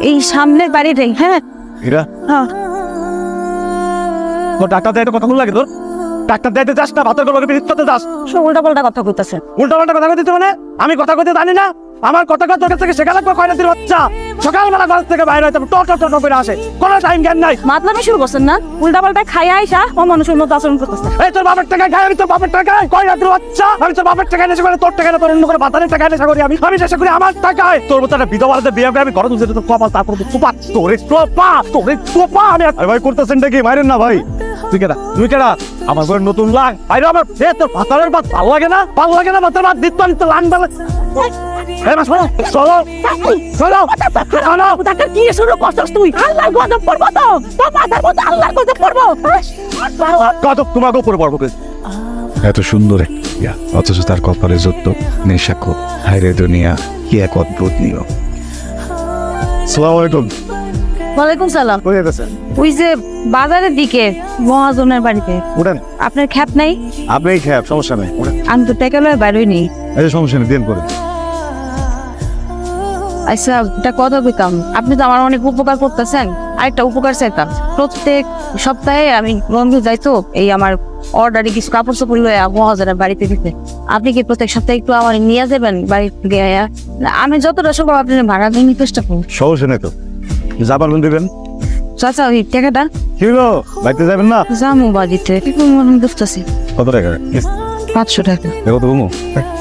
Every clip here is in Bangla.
এই সামনের বাড়িতে হ্যাঁ? হীরা? হ্যাঁ। তোর ডাক্তার দেয় কথা লাগে তোর? ডাক্তার দেয়তে যাস না ভাতের যাস। সব উল্টা পাল্টা কথা কইতাছে। উল্টা পাল্টা কথা কইতে মানে? আমি কথা কইতে জানি না। আমার কথা কথা তোর কাছ থেকে শেখা লাগবে কয়না বাচ্চা? সকালবেলা ঘর থেকে বাইরে হইতে টোট টোট করে আসে। কোনো টাইম জ্ঞান নাই। মাতলামি শুরু করছেন না? উল্টা পাল্টা খাইয়া আইসা ও মানুষের মতো আচরণ করতেছে। এই তোর বাপের টাকা খাই আমি তোর বাপের টাকা কয় রাত্রি বাচ্চা? আমি তোর বাপের টাকা নেশা করে তোর টাকা তোর অন্য করে বাতানের টাকা নেশা করি আমি। আমি নেশা করি আমার টাকায়। তোর মতো একটা বিধবাদের বিয়ে করে আমি ঘরে তুলতে তোর কপাল তারপর তো চুপা তোরে চোপা তোরে চোপা আমি ভাই করতেছেন নাকি? মারেন না ভাই। তুই কেডা? তুই কেডা? আমার ঘরে নতুন লাগ আরে আমার এ তোর পাতারের ভাত ভালো লাগে না? ভালো লাগে না ভাতের ভাত? দিত আমি তো বেলা এই মাস চলো। চলো। চলো চলো ডাক্তার কি শুরু করছস তুই? আল্লাহর গজব পড়ব তো। তোর মাথার মধ্যে আল্লাহর গজব পড়ব। কত তোমাকে উপরে পড়ব এত সুন্দর ইয়া, অথচ তার কপালে যত নেশাকো হাইরে দুনিয়া কি এক অদ্ভুত নিয়ম। সালাম আলাইকুম। ওয়ালাইকুম সালাম। কই গেছেন ওই যে বাজারের দিকে মহাজনের বাড়িতে। উঠেন। আপনার খ্যাপ নাই? আপনি খেয়ে সমস্যা নেই উঠেন। আমি তো টেকা লয়ে বাইরই নেই এই সমস্যা নেই দিন করে আচ্ছা এটা কথা কইতাম। আপনি তো আমার অনেক উপকার করতেছেন। আরেকটা উপকার চাইতাম। প্রত্যেক সপ্তাহে আমি রঙ্গে যাই তো এই আমার অর্ডারে কিছু কাপড় চোপড় লয়ে মহাজনের বাড়িতে দিতে। আপনি কি প্রত্যেক সপ্তাহে একটু আমার নিয়ে যাবেন বাড়ি থেকে? আমি যতটা সম্ভব আপনার ভাড়া দিয়ে চেষ্টা করব। সমস্যা নেই তো। যাবার দিবেন। চাচা ওই টাকাটা? কি হলো বাড়িতে যাবেন না? যামু বাড়িতে। কি মনে বুঝতেছি। কত টাকা? পাঁচশো টাকা। দেখো তো কমো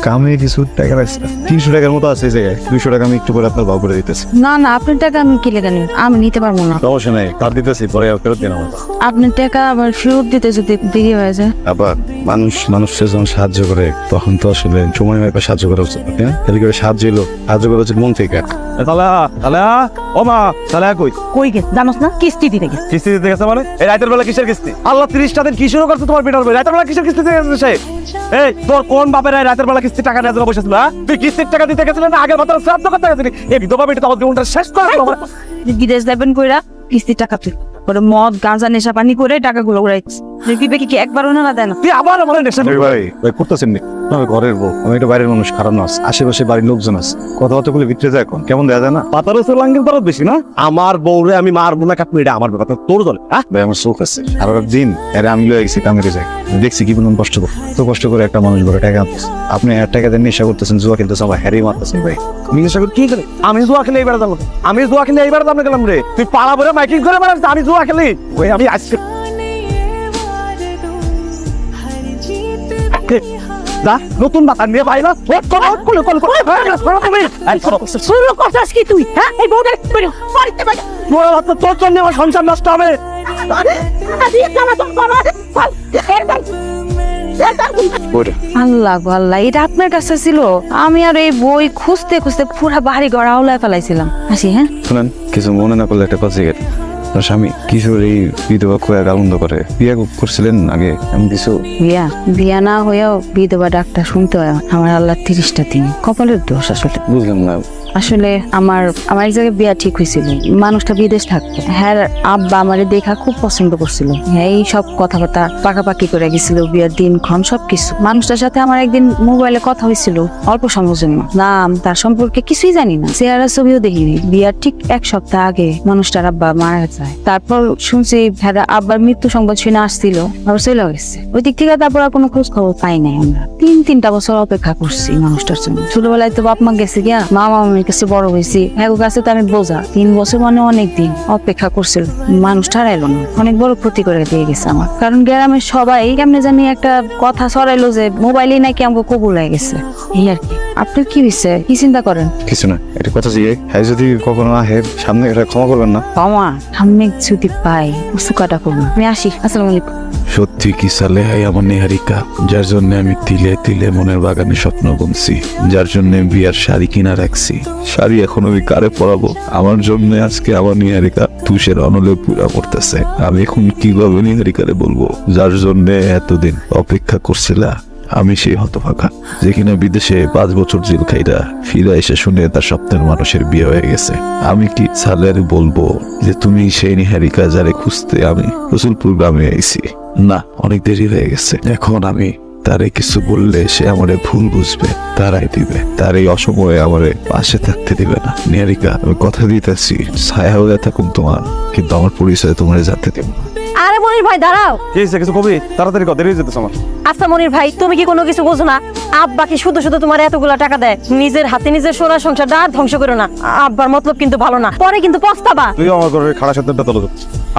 কামে কিছু টাকা লাগছে। তিনশো টাকার মতো আছে এই জায়গায়। দুইশো টাকা আমি একটু পরে আপনার ভাব করে দিতেছি। না না আপনার টাকা আমি কি লেগে নিব আমি নিতে পারব না। সমস্যা নেই তার দিতেছি পরে আর ফেরত দিন আমার। আপনার টাকা আবার ফেরত দিতে যদি দেরি হয়ে যায়। আবার মানুষ মানুষকে যখন সাহায্য করে তখন তো আসলে সময় হয়ে সাহায্য করা উচিত তাহলে করে সাহায্য এলো সাহায্য করা উচিত মন থেকে। তাহলে তাহলে ও মা তাহলে কই কই গেছে জানোস না? কিস্তি দিতে গেছে। কিস্তি দিতে গেছে মানে? এই রাতের বেলা কিসের কিস্তি? আল্লাহ তিরিশটা দিন কি শুরু করছে তোমার বই রাতের বেলা কিসের কিস্তি দিতে গেছে সে এই তোর কোন বাপের রাতের বেলা কিস্তি টাকা নেওয়ার জন্য বসেছিল হ্যাঁ? তুই কিস্তির টাকা দিতে গেছিলেন না? আগের বছর শ্রাদ্ধ করতে গেছিলি? এই বিধবা বেটি তোমার জীবনটা শেষ করে। বিদেশ যাবেন কইরা কিস্তি টাকা তুই। পরে মদ গাঁজা নেশা পানি করে টাকাগুলো উড়াইছে দেখবি কি একবারও না দেয় না। তুই আবার আমার নেশা। ভাই ভাই করতেছেন নি আমি ঘরের বউ। আমি একটা বাইরের মানুষ খারাপ আছে আশেপাশে বাড়ির লোকজন আছে। কথাবার্তা বলে ভিতরে যায় এখন। কেমন দেখা যায় না? পাতার উপর লাঙ্গির পারত বেশি না? আমার বউরে আমি মারবো না কাটবো এটা আমার ব্যাপার। তোর দলে হ্যাঁ? ভাই আমার চোখ আছে। আর দিন এর আমি লয়ে গেছি কামেরে যাই দেখছি কি পরিমাণ কষ্ট করে। তো কষ্ট করে একটা মানুষ বড় টাকা আনতেছে। আপনি এক টাকা দিয়ে নেশা করতেছেন জুয়া খেলতেছেন আবার হ্যারি মারতেছেন ভাই। আমি নেশা করি কি করে? আমি জুয়া খেলে এইবার যাব আমি জুয়া খেলে এইবার যাব গেলাম রে। তুই পাড়া ভরে মাইকিং করে মারাস আমি জুয়া খেলি। ওই আমি আজকে নতুন হ্যাঁ হবে আল্লাহ আল্লাহ এটা আপনার কাছে ছিল আমি আর এই বই খুঁজতে খুঁজতে পুরা বাড়ি গড়া ফেলাইছিলাম আসি হ্যাঁ শুনেন কিছু মনে না করলে একটা তোর স্বামী কিশোর এই বিধবা খুব আনন্দ করে। বিয়ে করছিলেন আগে এমন কিছু? বিয়া? বিয়া না হয়েও বিধবা ডাক্তার শুনতে হয় আমার আল্লাহ তিরিশটা দিন। কপালের দোষ আসলে। বুঝলাম না। আসলে আমার আমার এক জায়গায় বিয়া ঠিক হয়েছিল। মানুষটা বিদেশ থাকতো। হ্যাঁ আব্বা আমারে দেখা খুব পছন্দ করছিল। হ্যাঁ এই সব কথাবার্তা পাকাপাকি করে গেছিল, বিয়ার দিনক্ষণ সব কিছু মানুষটার সাথে আমার একদিন মোবাইলে কথা হয়েছিল, অল্প সময়ের জন্য। নাম, তার সম্পর্কে কিছুই জানি না। চেহারা ছবিও দেখিনি। বিয়ার ঠিক এক সপ্তাহ আগে মানুষটার আব্বা মারা যায়। তারপর শুনছি হ্যাঁ আব্বার মৃত্যু সংবাদ শুনে আসছিল, আবার চলে গেছে। ওই দিক থেকে তারপর আর কোনো খোঁজ খবর পাই নাই আমরা। তিন, তিনটা বছর অপেক্ষা করছি মানুষটার জন্য। ছোটবেলায় তো বাপ মা গেছে গিয়া মা মামির কাছে বড় হয়েছি। এক কাছে তো আমি বোঝা, তিন বছর মানে অনেক দিন। অপেক্ষা করছিল। মানুষটা হারাইলো না। অনেক বড় ক্ষতি করে দিয়ে গেছে আমার। কারণ গ্রামের সবাই কেমনে জানি একটা কথা ছড়াইলো যে মোবাইলে নাকি আমাকে কবুল হয়ে গেছে। এই আর কি। আপনার কি হয়েছে কি চিন্তা করেন? কিছু না এটা কথা জিয়ে হ্যাঁ যদি কখনো আহে সামনে এটা ক্ষমা করবেন না। বাবা সামনে যদি পাই সুকাটা করব আমি আসি আসসালামু আলাইকুম। সত্যি কি সালে হাই আমার নিহারিকা? যার জন্য আমি তিলে তিলে মনের বাগানে স্বপ্ন বুনছি যার জন্য বিয়ার শাড়ি কিনা রাখছি। শাড়ি এখন আমি কারে পরাবো? আমার জন্য আজকে আমার নিহারিকা তুষের অনলে পুরা পড়তেছে। আমি এখন কীভাবে নিহারিকারে বলব? যার জন্য এতদিন অপেক্ষা করছিলা? আমি সেই হতভাগা, যে কিনা বিদেশে পাঁচ বছর জেল খাইরা ফিরে এসে শুনে তার স্বপ্নের মানুষের বিয়ে হয়ে গেছে। আমি কি সালের বলব যে তুমি সেই নিহারিকা যারে খুঁজতে আমি রসুলপুর গ্রামে আইছি? না, অনেক দেরি হয়ে গেছে। এখন আমি তারে কিছু বললে সে আমারে ভুল বুঝবে, তারাই দিবে। তার এই অসময়ে আমারে পাশে থাকতে দিবে না। নিয়ারিকা আমি কথা দিতেছি, ছায়া হয়ে থাকুন তোমার, কিন্তু আমার পরিচয় তোমার যাতে দেব না। আরে মনির ভাই দাঁড়াও। কি হয়েছে? কিছু কবি? তাড়াতাড়ি কর দেরি হয়ে আমার। আচ্ছা মনির ভাই তুমি কি কোনো কিছু বোঝো না? আব্বা কি শুধু শুধু তোমার এতগুলা টাকা দেয়? নিজের হাতে নিজের সোনা সংসারটা আর ধ্বংস করো না। আব্বার মতলব কিন্তু ভালো না। পরে কিন্তু পস্তাবা। তুইও আমার ঘরের খাড়া সাথে তলো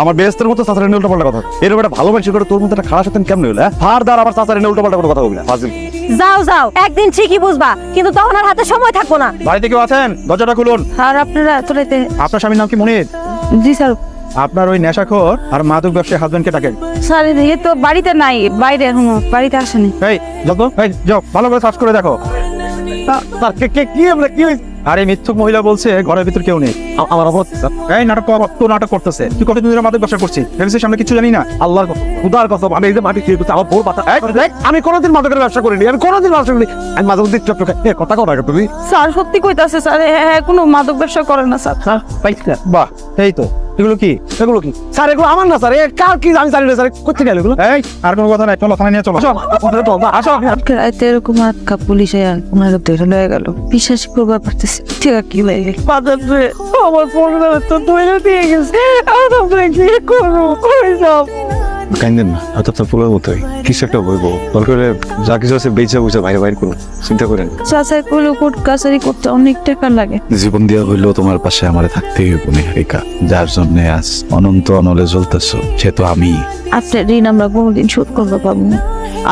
আমার বেস্তের মতো চাচার এনে কথা। একটা ভালো মানুষ করে তোর মতো একটা খাড়া সাথে কেমন হলো হ্যাঁ? ফার চাচার এনে পাল্টা কথা বলবি না। ফাজিল। যাও যাও একদিন ঠিকই বুঝবা কিন্তু তখন আর হাতে সময় থাকব না। বাড়িতে কেউ আছেন? দরজাটা খুলুন। আর আপনারা রাতে আপনার স্বামীর নাম কি মনির? জি স্যার। আপনার ওই নেশাখোর আর মাদক ব্যবসায়ী হাজবেন্ডকে ডাকেন। স্যার এ তো বাড়িতে নাই বাইরে এখনও বাড়িতে আসেনি। এই যাও তো এই যাও ভালো করে সার্চ করে দেখো। স্যার কে কে কি আমরা কি হয়েছে? আরে মিথ্যুক মহিলা বলছে ঘরের ভিতর কেউ নেই। আ- আমার অবস্থা স্যার। এই নাটক কর- তো নাটক করতেছে। তুই কতদিন ধরে মাদক ব্যবসা করছিস? ভেবেছিস আমরা কিছু জানি না। আল্লাহর কথা উদার কথা আমি এই যে মাটি খেয়ে গেছি, আমার বউ পাতা এই, এই, আমি কোনোদিন মাদকের ব্যবসা করিনি আমি কোনোদিন ব্যবসা করিনি। আমি মাদক দিচ্ছি আপনাকে এ, কথা না তুমি। স্যার সত্যি কইতাছে স্যার হ্যাঁ কোনো মাদক ব্যবসা করে না স্যার। হ্যাঁ পাইছি না। বাহ এই তো। এগুলো কি? এগুলো কি? স্যার এগুলো আমার না স্যার। কার কি আমি জানি না স্যার। কোথা গেল এগুলো? এই আর কোনো কথা নাই। চলো থানায় নিয়ে চলো। আসো আসো। আজকে রাতে এরকম আটকা পুলিশে ওনার ধরে নিয়ে গেল। বিশ্বাস করবার পারতেছি ঠিক আছে কি হয়ে গেল বাজারে আমার ফোন তো ধরে দিয়ে গেছে। আমি কি করব? কই যাব? কাইন্দেন না হয়তো আপনার পুরোর মতোই। কিছু একটা বইব দরকার হলে যা কিছু আছে বেঁচে বুঝে বাইরে বাইরে করুন চিন্তা করেন চাচাই করলে কোর্ট কাছারি করতে অনেক টাকা লাগে। জীবন দিয়া হইলেও তোমার পাশে আমার থাকতেই হইব নিহারিকা। যার জন্য আজ অনন্ত অনলে জ্বলতেছ সে তো আমি। আপনার ঋণ আমরা কোনোদিন শোধ করব পাবো না।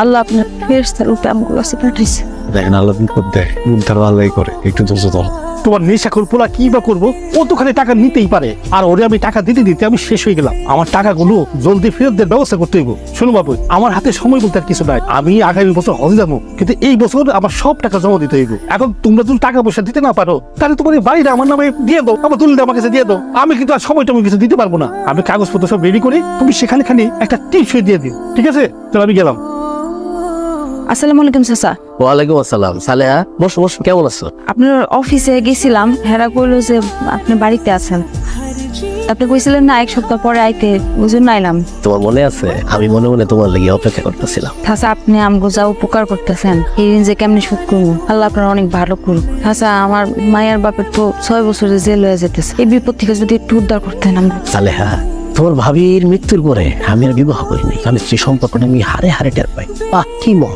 আল্লাহ আপনার ফেরস্তার উপায় আমার কাছে পাঠাইছে। দেখেন আল্লাহ বিপদ দেয় তার আল্লাহ করে একটু ধৈর্য ধরো। তোমার নেশাখোর পোলা কি বা করব? ও তো খালি টাকা নিতেই পারে? আর ওরে আমি টাকা দিতে দিতে আমি শেষ হয়ে গেলাম। আমার টাকাগুলো জলদি ফেরত দেওয়ার ব্যবস্থা করতে হইব। শোনো বাবু আমার হাতে সময় বলতে আর কিছু নাই। আমি আগামী বছর হজে যাব কিন্তু এই বছর আমার সব টাকা জমা দিতে হইব। এখন তোমরা যদি টাকা পয়সা দিতে না পারো তাহলে তোমার এই বাড়িটা আমার নামে দিয়ে দাও আমার তুলে আমার কাছে দিয়ে দাও। আমি কিন্তু আর সময় তুমি কিছু দিতে পারব না। আমি কাগজপত্র সব রেডি করি তুমি সেখানে খালি একটা টিপস দিয়ে দিও ঠিক আছে? তাহলে আমি গেলাম। আসসালামু আলাইকুম চাচা। ওয়ালাইকুম আসসালাম। সালেহা বসো বসো কেমন আছো? আপনার অফিসে গেছিলাম হেরা কইলো যে আপনি বাড়িতে আছেন। আপনি কইছিলেন না এক সপ্তাহ পরে আইতে ওই জন্য আইলাম তোমার মনে আছে? আমি মনে মনে তোমার লেগে অপেক্ষা করতেছিলাম। থাসা আপনি আমগো যা উপকার করতেছেন এই ঋণ যে কেমনি শোধ করব? আল্লাহ আপনার অনেক ভালো করুক। থাসা আমার মায়ের বাপের তো ছয় বছরে জেল হয়ে যেতেছে এই বিপদ থেকে যদি একটু উদ্ধার করতেন আমরা সালেহা তোমার ভাবির মৃত্যুর পরে আমি আর বিবাহ করিনি। আমি সেই সম্পর্কটা আমি হারে হারে টের পাই। বাহ কি মহ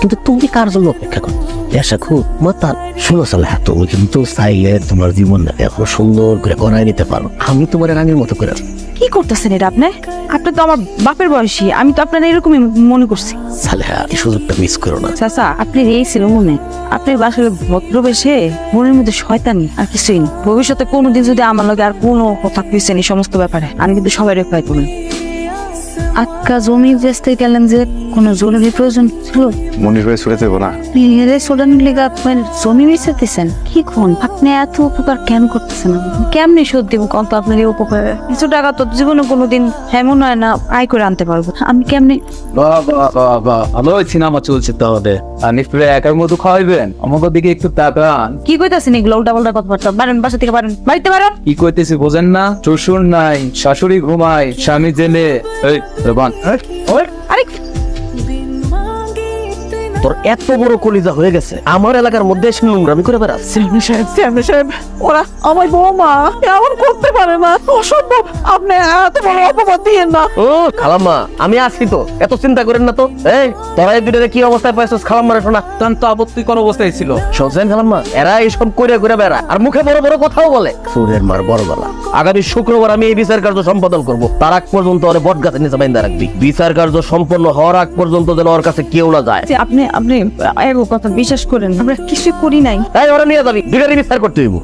কিন্তু তুমি কার জন্য অপেক্ষা করো? এসা খুব মাতাল। শোনো সালেহা তুমি কিন্তু চাইলে তোমার জীবনটা এখনও সুন্দর করে করাই নিতে পারো। আমি তোমার রানীর মতো করে। কি করতেছেন এটা আপনি? আপনি তো আমার বাপের বয়সী আমি তো আপনার এরকমই মনে করছি। সালেহা এই সুযোগটা মিস করো না। চাচা আপনি এই ছিল মনে। আপনি আসলে ভদ্রবেশে মনের মধ্যে শয়তানি আর কিছুই নেই ভবিষ্যতে কোনোদিন যদি আমার লগে আর কোনো কথা কইছেন এই সমস্ত ব্যাপারে আমি কিন্তু সবাই রেখাই করবেন আটকা জমি বেচতে গেলেন যে কোনো জরুরি প্রয়োজন ছিল? মনির ছুটে দেবো না? আপনি হেরে সোডানোর আপনার জমি বেচাতেছেন। কি কোন? আপনি এত উপকার কেন করতেছেন? কেমনে শোধ দিব কত আপনার এই উপকার? কিছু টাকা তো জীবনে কোনোদিন এমন হয় না আয় করে আনতে পারব। আমি কেমনে ভালো সিনেমা চলছে তাহলে। নিশ্চয়ই একার মতো খাওয়াইবেন? আমাকে দিকে একটু তাকান। কি কইতাছেন এগুলো? উল্টা পাল্টা কথাবার্তা। বারেন বাসা থেকে বারেন বাড়িতে বারেন কি কইতেছি বোঝেন না? শ্বশুর নাই শাশুড়ি ঘুমায় স্বামী জেলে। এই রবান আরে তোর এত বড় কলিজা হয়ে গেছে। আমার এলাকার মধ্যে এসে নোংরামি করে বেড়াচ্ছে চেয়ারম্যান সাহেব চেয়ারম্যান সাহেব ওরা আমার বৌমা। এমন করতে পারে না। অসম্ভব। আপনি এত বড় অপবাদ দিয়েন না। ও খালাম্মা আমি আসছি তো। এত চিন্তা করেন না তো। এই তোরা এই দুটোতে কি অবস্থায় পাইছিস খালাম্মারে শোনা। তো অবস্থায় ছিল? শুনছেন খালাম্মা এরা এইসব করে করে বেড়া আর মুখে বড় বড় কথাও বলে। সুরের মার বড় গলা আগামী শুক্রবার আমি এই বিচার কার্য সম্পাদন করব। তার আগ পর্যন্ত ওরে বট গাছের নিচে বাইন্দা রাখবি। বিচার কার্য সম্পন্ন হওয়ার আগ পর্যন্ত যেন ওর কাছে কেউ না যায়। আপনি আপনি এগো কথা বিশ্বাস করেন আমরা কিছু করি নাই। তাই ওরা নিয়ে যাবি বিগারি বিচার করতে হইব।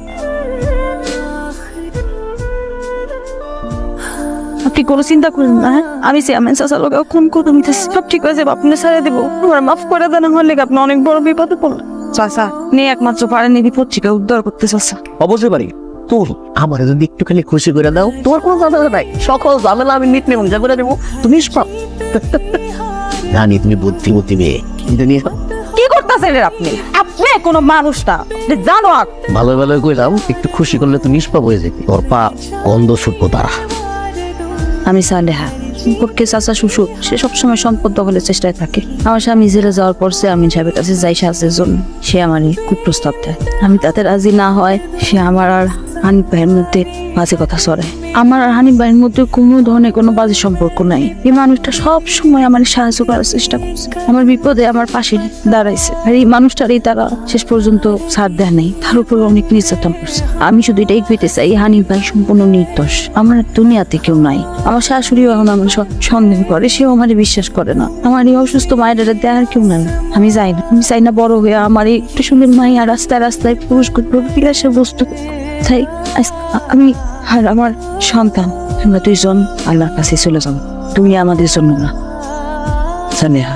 আপনি কোনো চিন্তা করেন না হ্যাঁ? আমি চেয়ারম্যান চাচার লোক কোন কথা মিতেছি সব ঠিক হয়ে যাবে আপনি ছেড়ে দেবো। আমার মাফ করে দেন হলে আপনি অনেক বড় বিপদে পড়লেন। চাচা নিয়ে একমাত্র পারেন এই বিপদটিকে উদ্ধার করতে চাচা। অবশ্যই পারি। তোর আমার যদি একটুখানি খুশি করে দাও তোমার কোনো ঝামেলা নাই। সকল ঝামেলা আমি মিট নেব যা করে দেবো তুমি নিষ্পাপ। জানি তুমি বুদ্ধিমতী মেয়ে। কিন্তু নিয়ে কি করতেছেন আপনি? আপনি কোনো মানুষ না আপনি জানোয়ার ভালো ভালো কইলাম একটু খুশি করলে তুমি নিষ্পাপ হয়ে যেতি। তোর পা গন্ধ ছুটবো তারা। আমি সালেহা সম্পর্কে চাচা শ্বশুর সে সবসময় সম্পদ দখলের চেষ্টায় থাকে। আমার স্বামী জেলে যাওয়ার পর সে আমি সাহেবের কাছে যাই সাহায্যের জন্য। সে আমারই খুব প্রস্তাব দেয়। আমি তাতে রাজি না হয় সে আমার আর হানিফ ভাইয়ের মধ্যে বাজে কথা সরে আমার আর হানিফ ভাইয়ের মধ্যে কোনো ধরনের কোনো বাজে সম্পর্ক নাই। এই মানুষটা সব সময় আমার সাহায্য করার চেষ্টা করছে। আমার বিপদে আমার পাশে দাঁড়াইছে। আর এই মানুষটারই তারা শেষ পর্যন্ত ছাড় দেয় নাই। তার উপর অনেক নির্যাতন করছে। আমি শুধু এটাই পেতে চাই হানিফ ভাই সম্পূর্ণ নির্দোষ। আমার দুনিয়াতে কেউ নাই। আমার শাশুড়িও এখন আমার সন্দেহ করে, সেও আমার বিশ্বাস করে না। আমার এই অসুস্থ মায়ের দেখার কেউ নাই। আমি যাই না। আমি চাই না বড় হয়ে আমার এই একটু সুন্দর মাইয়া রাস্তায় রাস্তায় পুরুষ বিলাসের বস্তু তাই আমি আর আমার সন্তান, আমরা দুইজন আল্লাহর কাছে চলে যাব। তুমি আমাদের জন্য না। সানেহা।